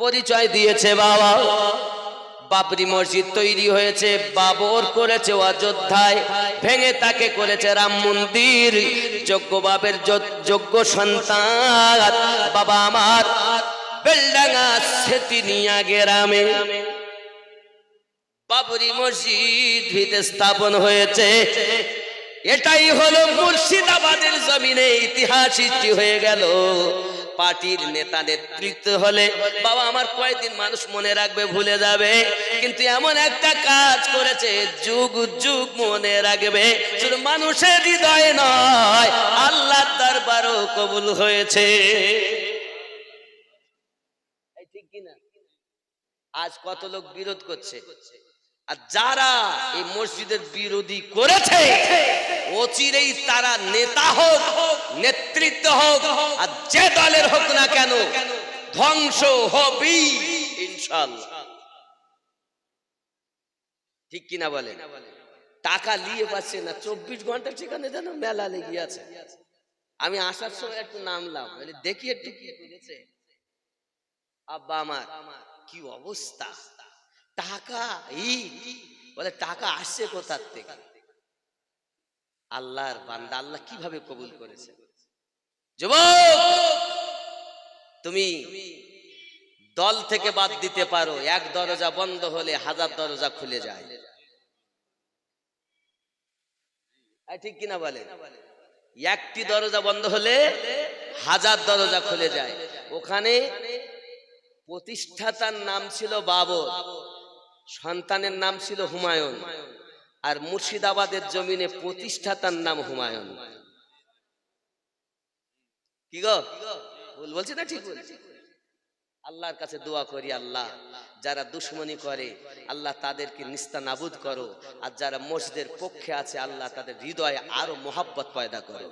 পরিচয় দিয়েছে বাবা। বাবরি মসজিদ তৈরি হয়েছে, বাবর করেছে অযোধ্যায়। ভেঙে তাকে করেছে রাম মন্দির। যোগ্য বাবের যোগ্য সন্তান। বাবা আমার, বেলডাঙ্গা সেতিনিয়া গ্রামে বাবরি মসজিদ ভিতে স্থাপন হয়েছে। এটাই হলো মুর্শিদাবাদের জমিনে ইতিহাস সৃষ্টি হয়ে গেল। পার্টির নেতা নেতৃত্ব হলে বাবা আমার কয়েকদিন মানুষ মনে রাখবে, ভুলে যাবে। কিন্তু এমন একটা কাজ করেছে, যুগ যুগ মনে রাখবে। শুধু মানুষের হৃদয়ে নয় আল্লাহ দরবারও কবুল হয়েছে। আজ কত লোক বিরোধ করছে? আর যারা এই মসজিদের বিরোধী করেছে, অচিরেই তারা নেতা হোক, নেতৃত্ব হোক, আর যে দলের হোক না কেন, ধ্বংস হবি ঠিক কিনা বলে টাকা নিয়ে পাচ্ছে না, চব্বিশ ঘণ্টা সেখানে যেন মেলা লেগে আছে। আমি আসার সময় একটু নামলাম দেখি একটু কি করেছে। আব্বা আমার, কি অবস্থা? টাকা, ই, বলে টাকা আসছে কোথার থেকে? আল্লাহর বান্দা আল্লাহ কীভাবে কবুল করেছে? যুবক, তুমি দল থেকে বাদ দিতে পারো, এক দরজা বন্ধ হলে হাজার দরজা খুলে যায়। ঠিক কিনা বলে? একটি দরজা বন্ধ হলে হাজার দরজা খুলে যায়। ওখানে প্রতিষ্ঠাতার নাম ছিল বাবর। সন্তানের নাম ছিল হুমায়ুন আর মুর্শিদাবাদের জমিনে প্রতিষ্ঠাতার নাম হুমায়ুন। কি গো? বলছি না ঠিক আল্লাহর কাছে দোয়া করি আল্লাহ, যারা দুশ্মনী করে, আল্লাহ তাদেরকে নিস্তা নাবুদ করো, আর যারা মসজিদের পক্ষে আছে, আল্লাহ তাদের হৃদয়ে আরও মোহাব্বত পয়দা করো।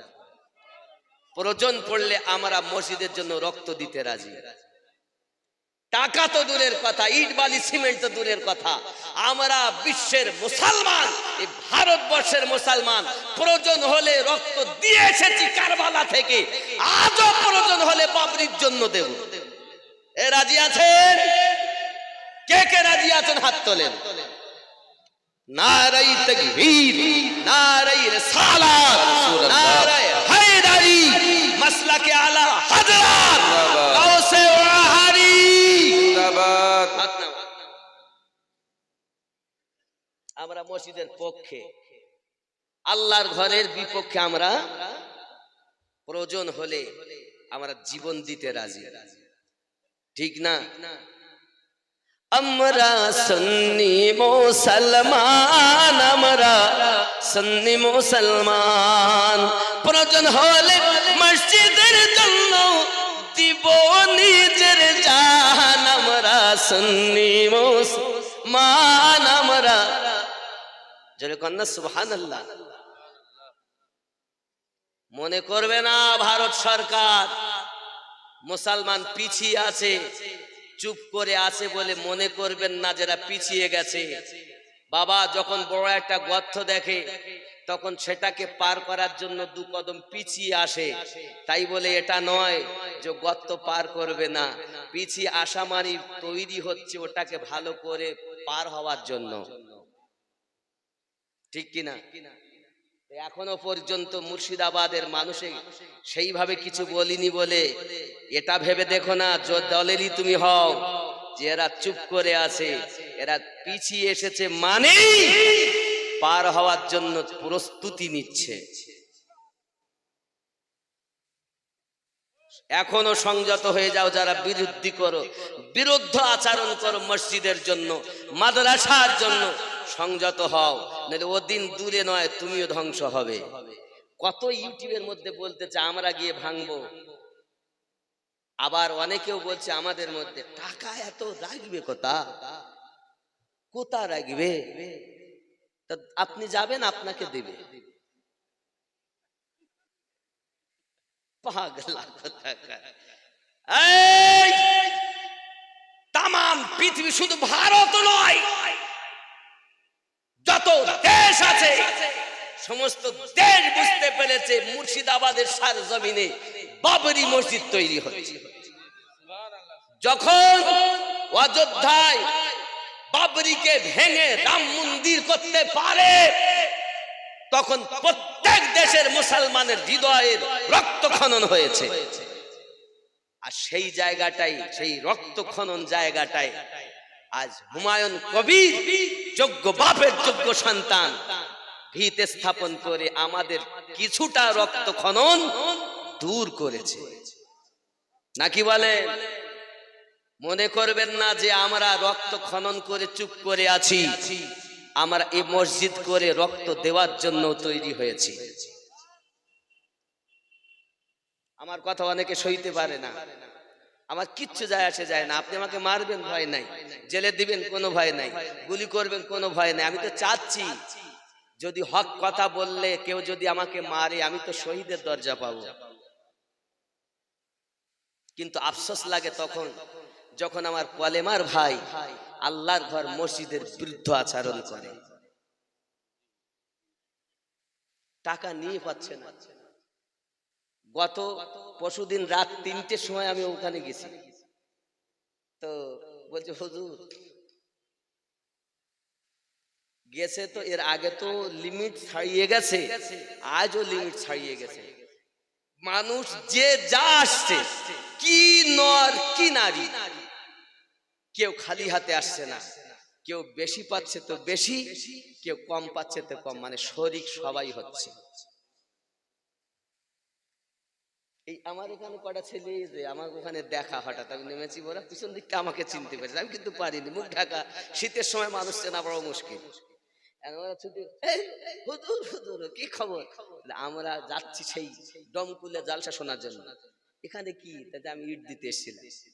প্রয়োজন পড়লে আমরা মসজিদের জন্য রক্ত দিতে রাজি। টাকা তো দূরের কথা, ইট বালি, সিমেন্ট তো দূরের কথা। আমরা বিশ্বের মুসলমান, এই ভারতবর্ষের মুসলমান, প্রয়োজন হলে রক্ত দিয়ে এসেছি কারবালা থেকে। আজও প্রয়োজন হলে বাবরির জন্য দেব। এ রাজি আছেন? কে কে রাজি আছেন? হাত তোলেন। নারাই তকবীর নারাই রিসালাত নারাই হায়দারি, মাসলাকে আলা আমরা মসজিদের পক্ষে। আল্লাহর ঘরের বিপক্ষে আমরা প্রয়োজন হলে আমরা জীবন দিতে রাজি। ঠিক না? আমরা সন্নি মুসলমান, আমরা সন্নি মুসলমান। প্রয়োজন হলে মসজিদের জন্য দিব নিজের জান আমরা সন্নি মুসলমান। জোরে কন্যা সুবহান আল্লাহ মনে করবে না ভারত সরকার মুসলমান পিছিয়ে আছে, চুপ করে আছে বলে মনে করবেন না যারা পিছিয়ে গেছে। বাবা যখন বড় একটা গর্ত দেখে, তখন সেটাকে পার করার জন্য দু কদম পিছিয়ে আসে। তাই বলে এটা নয় যে গর্ত পার করবে না, পিছিয়ে আসা মানে তৈরি হচ্ছে ওটাকে ভালো করে পার হওয়ার জন্য। ঠিক কিনা? এখনও পর্যন্ত মুর্শিদাবাদের মানুষে সেইভাবে কিছু বলিনি বলে এটা ভেবে দেখো না যে দলেরই তুমি হও যে এরা চুপ করে আছে এরা পিছিয়ে এসেছে মানে পার হওয়ার জন্য প্রস্তুতি নিচ্ছে। এখনও সংযত হয়ে যাও যারা বিরুদ্ধি করো বিরুদ্ধ আচরণ করো মসজিদের জন্য মাদ্রাসার জন্য সংযত হও, নাহলে ওদিন দূরে নয়, তুমিও ধ্বংস হবে। কত ইউটিউবের মধ্যে বলতেছে, আমরা গিয়ে ভাঙবো। আবার অনেকেও বলছে, আমাদের মধ্যে টাকা এত রাখবে কোথা? কোথা রাখবে? আপনি যাবেন, আপনাকে দেবে। তামাম পৃথিবী শুধু ভারত নয় যত দেশ আছে। সমস্ত দেশ বুঝতে পেরেছে মুর্শিদাবাদের সার জমিনে বাবরি মসজিদ তৈরি হচ্ছে। যখন অযোধ্যায় বাবরিকে ভেঙে রাম মন্দির করতে পারে, তখন প্রত্যেক দেশের মুসলমানের হৃদয়ের রক্ত খনন হয়েছে। আর সেই জায়গাটাই, সেই রক্ত খনন জায়গাটাই আজ হুমায়ুন কবির যোগ্য বাপের যোগ্য সন্তান। ভিত স্থাপন করে আমাদের কিছুটা রক্ত খনন দূর করেছে। নাকি বলে? মনে করবেন না যে আমরা রক্ত খনন করে চুপ করে আছি। আমরা এই মসজিদ করে রক্ত দেওয়ার জন্য তৈরি হয়েছি। আমার কথা অনেকে সইতে পারে না। আমার কিচ্ছু যায় আসে যায় না। আপনি আমাকে মারবেন ভয় নাই, জেলে দিবেন কোনো ভয় নাই, গুলি করবেন কোনো ভয় নাই। আমি তো চাচ্ছি, যদি হক কথা বললে কেউ যদি আমাকে মারে, আমি তো শহীদের দরজা পাবো। কিন্তু আফসোস লাগে তখন, যখন আমার কলেমার ভাই আল্লাহর ঘর মসজিদের বিরুদ্ধ আচরণ করে। টাকা নিয়ে পাচ্ছে না। গত পরশুদিন রাত তিনটের সময় আমি ওখানে গেছি। তো বলছে, হুজুর, গেছে তো, এর আগে তো লিমিট ছাড়িয়ে গেছে, আজও লিমিট ছাড়িয়ে গেছে। মানুষ যে যা আসছে, কি নর, কি নারী, কেউ খালি হাতে আসছে না, কেউ বেশি পাচ্ছে তো বেশি, কেউ কম পাচ্ছে তো কম মানে শরিক সবাই হচ্ছে। এই আমার ওখানে কটা ছেলে যে আমার ওখানে দেখা হঠাৎ আমি নেমেছি বলা পিছন দিকটা আমাকে চিনতে পেরেছে। আমি কিন্তু পারিনি মুখ ঢাকা শীতের সময় মানুষ চেনা বড় মুশকিল। এখন ওরা ছুটে, "এই, হুজুর, হুজুর, কি খবর? আমরা যাচ্ছি সেই ডমকুলে জালসা শোনার জন্য। এখানে কি? তাতে আমি ইট দিতে এসেছিলাম।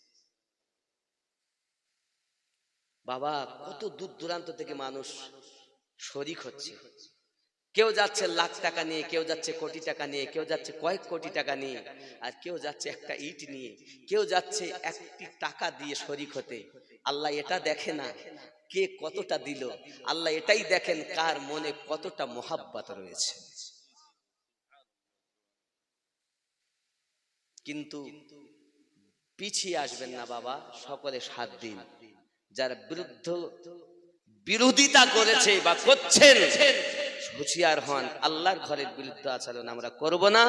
বাবা কত দূর দূরান্ত থেকে মানুষ শরিক হচ্ছে। কেউ যাচ্ছে লাখ টাকা নিয়ে, কেউ যাচ্ছে কোটি টাকা নিয়ে, কেউ যাচ্ছে কয়েক কোটি টাকা নিয়ে, আর কেউ যাচ্ছে একটা ইট নিয়ে, কেউ যাচ্ছে একটি টাকা দিয়ে শরিক হতে। আল্লাহ এটা দেখে না কে কতটা দিল। আল্লাহ এটাই দেখেন কার মনে কতটা মোহাব্বত রয়েছে। কিন্তু পিছিয়ে আসবেন না বাবা, সকলে সাত দিন। যার বিরুদ্ধ বিরোধিতা করেছে বা করছেন হুঁশিয়ার হন, আল্লাহর ঘরের বিরুদ্ধে আচরণ আমরা করব না।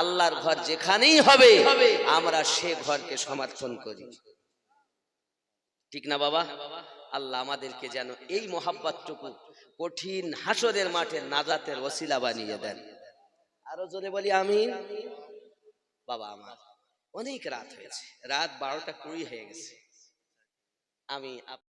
আল্লাহর ঘর যেখানেই হবে, আমরা সে ঘরকে সমর্থন করি। ঠিক না বাবা? আল্লাহ আমাদেরকে যেন এই মোহাব্বতটুকু কঠিন হাসরের মাঠে নাজাতের ওসিলা বানিয়ে দেন। আরও জোরে বলি আমি বাবা আমার, অনেক রাত হয়েছে। রাত বারোটা কুড়ি হয়ে গেছে। আমি